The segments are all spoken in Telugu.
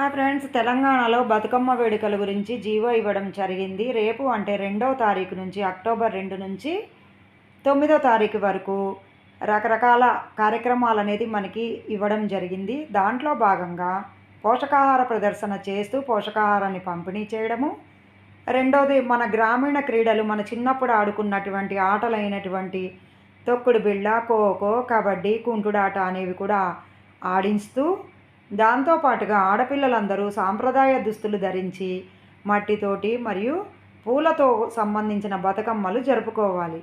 హాయ్ ఫ్రెండ్స్ తెలంగాణలో బతుకమ్మ వేడుకల గురించి జీవో ఇవ్వడం జరిగింది. రేపు అంటే రెండవ తారీఖు నుంచి అక్టోబర్ రెండు నుంచి తొమ్మిదో తారీఖు వరకు రకరకాల కార్యక్రమాలు అనేది మనకి ఇవ్వడం జరిగింది. దాంట్లో భాగంగా పోషకాహార ప్రదర్శన చేస్తూ పోషకాహారాన్ని పంపిణీ చేయడము. రెండోది మన గ్రామీణ క్రీడలు మన చిన్నప్పుడు ఆడుకున్నటువంటి ఆటలైనటువంటి తొక్కుడు బిళ్ళ ఖోఖో కబడ్డీ కుంటుడాట అనేవి కూడా ఆడిస్తూ దాంతోపాటుగా ఆడపిల్లలందరూ సాంప్రదాయ దుస్తులు ధరించి మట్టితోటి మరియు పూలతో సంబంధించిన బతుకమ్మలు జరుపుకోవాలి.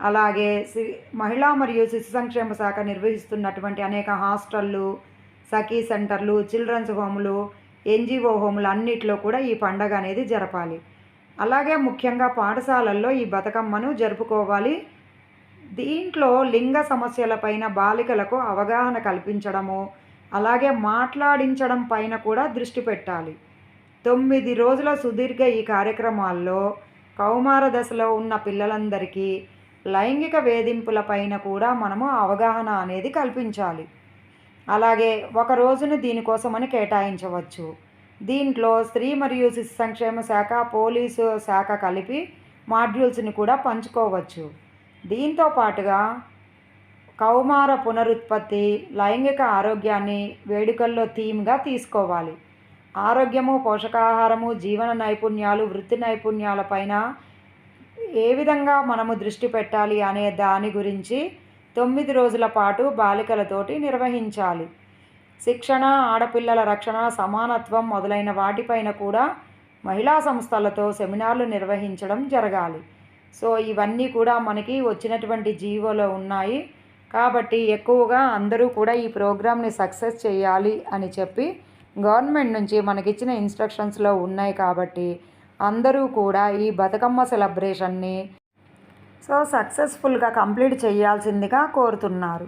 అలాగే సి మహిళా మరియు శిశు సంక్షేమ శాఖ నిర్వహిస్తున్నటువంటి అనేక హాస్టళ్ళు సఖీ సెంటర్లు చిల్డ్రన్స్ హోములు ఎన్జిఓ హోములు అన్నిట్లో కూడా ఈ పండగ అనేది జరపాలి. అలాగే ముఖ్యంగా పాఠశాలల్లో ఈ బతుకమ్మను జరుపుకోవాలి. దీంట్లో లింగ సమస్యలపైన బాలికలకు అవగాహన కల్పించడము అలాగే మాట్లాడించడం పైన కూడా దృష్టి పెట్టాలి. తొమ్మిది రోజుల సుదీర్ఘ ఈ కార్యక్రమాల్లో కౌమార దశలో ఉన్న పిల్లలందరికీ లైంగిక వేధింపుల పైన కూడా మనము అవగాహన అనేది కల్పించాలి. అలాగే ఒక రోజును దీనికోసమని కేటాయించవచ్చు. దీంట్లో స్త్రీ మరియు శిశు సంక్షేమ శాఖ పోలీసు శాఖ కలిపి మాడ్యూల్స్ని కూడా పంచుకోవచ్చు. దీంతో పాటుగా కౌమార పునరుత్పత్తి లైంగిక ఆరోగ్యాన్ని వేడుకల్లో థీమ్గా తీసుకోవాలి. ఆరోగ్యము పోషకాహారము జీవన నైపుణ్యాలు వృత్తి నైపుణ్యాలపైన ఏ విధంగా మనము దృష్టి పెట్టాలి అనే దాని గురించి తొమ్మిది రోజుల పాటు బాలికలతోటి నిర్వహించాలి. శిక్షణ ఆడపిల్లల రక్షణ సమానత్వం మొదలైన వాటిపైన కూడా మహిళా సంస్థలతో సెమినార్లు నిర్వహించడం జరగాలి. సో ఇవన్నీ కూడా మనకి వచ్చినటువంటి జీవోలో ఉన్నాయి. కాబట్టి ఎక్కువగా అందరూ కూడా ఈ ప్రోగ్రామ్ని సక్సెస్ చేయాలి అని చెప్పి గవర్నమెంట్ నుంచి మనకిచ్చిన ఇన్స్ట్రక్షన్స్లో ఉన్నాయి కాబట్టి అందరూ కూడా ఈ బతుకమ్మ సెలబ్రేషన్ని సో సక్సెస్ఫుల్గా కంప్లీట్ చేయాల్సిందిగా కోరుతున్నారు.